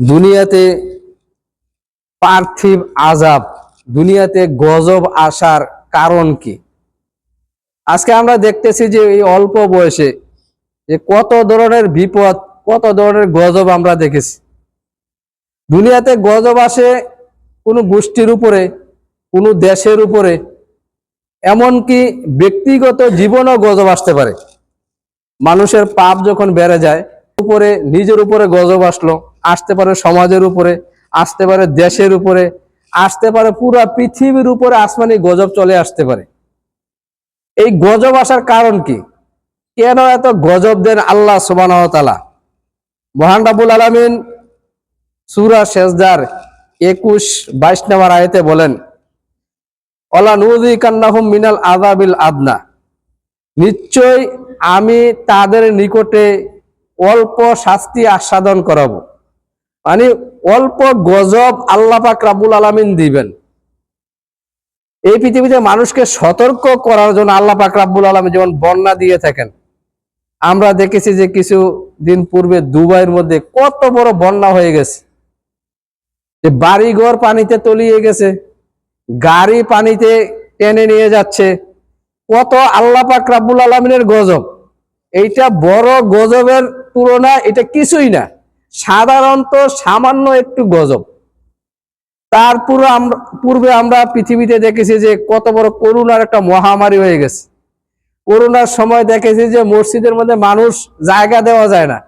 দুনিয়াতে পার্থিব আজাব দুনিয়াতে গজব আসার কারণ কি? আজকে আমরা দেখতেছি যে এই অল্প বয়সে যে কত ধরনের বিপদ, কত ধরনের গজব আমরা দেখেছি। দুনিয়াতে গজব আসে কোনো গোষ্ঠীর উপরে, কোনো দেশের উপরে, এমনকি ব্যক্তিগত জীবনও গজব আসতে পারে। মানুষের পাপ যখন বেড়ে যায় উপরে নিজের উপরে গজব আসলো আসতে পারে সমাজের উপরে, আসতে পারে দেশের উপরে, আসতে পারে পুরো পৃথিবীর উপরে আসমানি গজব চলে আসতে পারে। এই গজব আসার কারণ কি? কেন এত গজব দেন আল্লাহ সুবাহ মহান আলমিন সুরা শেষদার একুশ, বাইশ নম্বর আয়তে বলেন অলা নুদি কান্নাহুম মিনাল আদাবিল আদনা। নিশ্চয় আমি তাদের নিকটে অল্প শাস্তি আস্বাদন করাবো। মানে অল্প গজব আল্লাহ পাক রাবুল আলামিন দিবেন। এই পৃথিবীতে মানুষকে সতর্ক করার জন্য আল্লাহ পাক রাব্বুল আলমী যেমন বন্যা দিয়ে থাকেন। আমরা দেখেছি যে কিছু দিন পূর্বে দুবাইয়ের মধ্যে কত বড় বন্যা হয়ে গেছে। যে বাড়িঘর পানিতে তলিয়ে গেছে, গাড়ি পানিতে টেনে নিয়ে যাচ্ছে। কত আল্লাহ পাক রাব্বুল আলমিনের গজব। এইটা বড় গজবের তুলনা, এটা কিছুই না। সাধারণত সামান্য একটু গজব। তার পুরো আমরা পূর্বে আমরা পৃথিবীতে দেখেছি যে কত বড় করোনার একটা মহামারী হয়ে গেছে। করোনার সময় দেখেছি যে মসজিদের মধ্যে মানুষ জায়গা দেওয়া যায় না।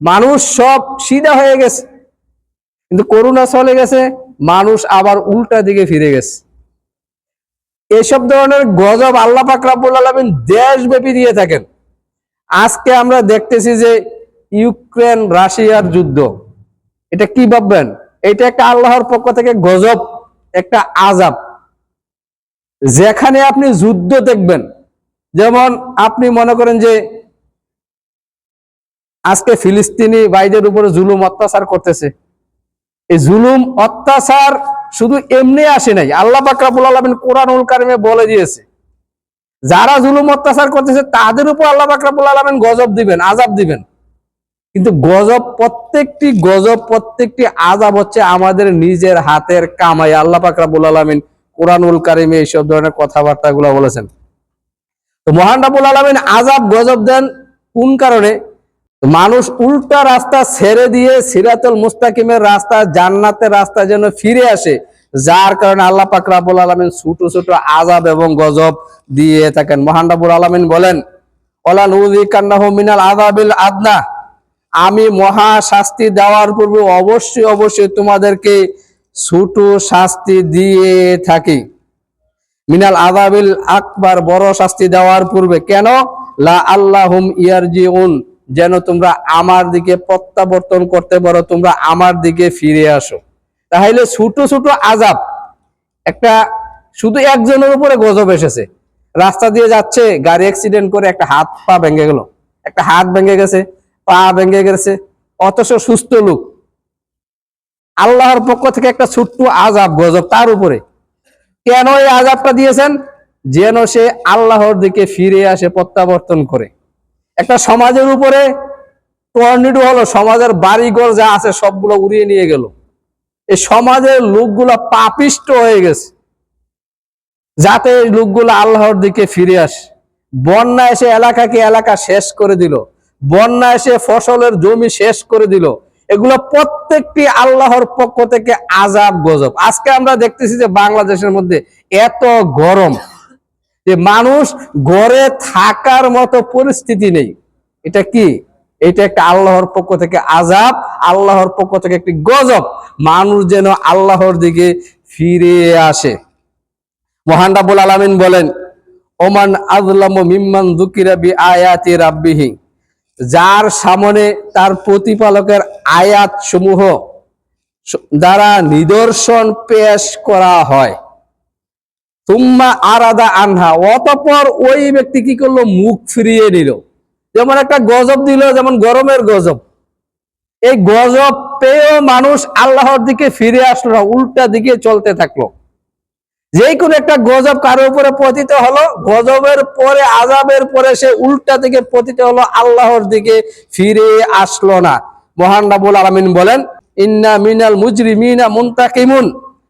মানুষ সব সিধা হয়ে গেছে। কিন্তু করোনা চলে গেছে, মানুষ আবার উল্টা দিকে ফিরে গেছে। এসব ধরনের গজব আল্লাহ পাক রাব্বুল আলামিন দেশব্যাপী দিয়ে থাকেন। আজকে আমরা দেখতেছি যে ইউক্রেন রাশিয়ার যুদ্ধ। এটা কি ভাববেন? এটা একটা আল্লাহর পক্ষ থেকে গজব, একটা আজাব যেখানে আপনি যুদ্ধ দেখবেন। যেমন আপনি মনে করেন যে আজকে ফিলিস্তিনি ভাইদের উপরে জুলুম অত্যাচার করতেছে। এই জুলুম, অত্যাচার শুধু এমনি আসে নাই। আল্লাহ বাকরাবুল আলমিন কোরআনুল কারিমে বলে দিয়েছে। যারা জুলুম, অত্যাচার করতেছে, তাদের উপর আল্লাহ বাকরাবুল আলমিন গজব দিবেন আজাব দিবেন। কিন্তু গজব, প্রত্যেকটি গজব, প্রত্যেকটি আজাব হচ্ছে আমাদের নিজের হাতের কামাই। আল্লাহ পাকরাবুল আলমিন কোরআনুল কারিমে এইসব ধরনের কথাবার্তা গুলো বলেছেন। তো মহান রাবুল আলমিন আজাব গজব দেন কোন কারণে? মানুষ উল্টা রাস্তা ছেড়ে দিয়ে সিরাতুল মুস্তাকিমের রাস্তা, জান্নাতের রাস্তা যেন ফিরে আসে, যার কারণে আল্লাহ পাক রাবুল আলমিন ছোট ছোট আজাব এবং গজব দিয়ে থাকেন। মহান রাবুল আলমিন বলেন ওলান উদি কান্নাহু মিনাল আজাবিল আদনা। আমি মহা শাস্তি দেওয়ার পূর্বে অবশ্যই অবশ্যই তোমাদেরকে ছোট শাস্তি দিয়ে থাকি। মিনাল আজাবিল আকবার বড় শাস্তি দেওয়ার পূর্বে কেন? লা আল্লাহুম ইয়ারজিউন, যেন তোমরা আমার দিকে প্রত্যাবর্তন করতে পারো, তোমরা আমার দিকে ফিরে আসো। তাহলে ছোট ছোট আজাব একটা শুধু একজনের উপরে গজব এসেছে। রাস্তা দিয়ে যাচ্ছে, গাড়ি অ্যাক্সিডেন্ট করে একটা হাত পা ভেঙে গেল। একটা হাত ভেঙে গেছে। পা ভেঙে গেছে, অথচ সুস্থ লোক। আল্লাহর পক্ষ থেকে একটা ছোট্ট আজাব গজব তার উপরে। কেন এই আজাবটা দিয়েছেন? যেন সে আল্লাহর দিকে ফিরে আসে, প্রত্যাবর্তন করে। একটা সমাজের উপরে টর্নেডো হলো, সমাজের বাড়িঘর যা আছে সবগুলো উড়িয়ে নিয়ে গেল। এই সমাজের লোকগুলো পাপিষ্ট হয়ে গেছে। যাতে লোকগুলো আল্লাহর দিকে ফিরে আসে। বন্যা এসে এলাকাকে এলাকা শেষ করে দিল। বন্যা এসে ফসলের জমি শেষ করে দিল। এগুলো প্রত্যেকটি আল্লাহর পক্ষ থেকে আজাব গজব। আজকে আমরা দেখতেছি যে বাংলাদেশের মধ্যে এত গরম যে মানুষ ঘরে থাকার মতো পরিস্থিতি নেই। এটা কি? এটা একটা আল্লাহর পক্ষ থেকে আজাব, আল্লাহর পক্ষ থেকে একটি গজব। মানুষ যেন আল্লাহর দিকে ফিরে আসে। মহান রাব্বুল আলামিন বলেন, ওমান আজলাম মিম্মান দুকিরা বি আয়াতি রাব্বিহি। যার সামনে তার প্রতিপালকের আয়াত সমূহ দ্বারা নিদর্শন পেশ করা হয়। তুম্মা আরাদা আনহা, অতপর ওই ব্যক্তি কি করল? মুখ ফিরিয়ে নিল। যেমন একটা গজব দিল, যেমন গরমের গজব। এই গজব পেয়েও মানুষ আল্লাহর দিকে ফিরে আসলো না, উল্টা দিকে চলতে থাকল। যে কোনো একটা গজব কারও উপরে পতিত হলো, গজবের পরে আজাবের পরে সে উল্টা দিকে পতিত হলো, আল্লাহর দিকে ফিরে আসলো না। মহান রাবুল আলমিন বলেন, ইন্না মিনাল মুজরিমিনা মুনতাকিমুন।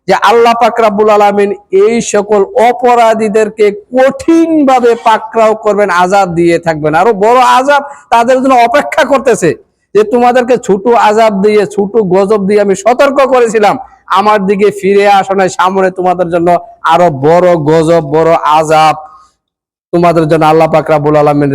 যে আল্লাহ পাক রাব্বুল আলামিন এই সকল অপরাধীদেরকে কঠিন ভাবে পাকড়াও করবেন আজাব দিয়ে থাকবেন। আরও বড় আজাব তাদের জন্য অপেক্ষা করতেছে। যে তোমাদেরকে ছোট আজাব দিয়ে, ছোট গজব দিয়ে আমি সতর্ক করেছিলাম। আমার দিকে ফিরে আসো না সামনে তোমাদের জন্য আরও বড় গজব, বড় আজাব তোমাদের জন্য আল্লাহ পাক বুল আলামিন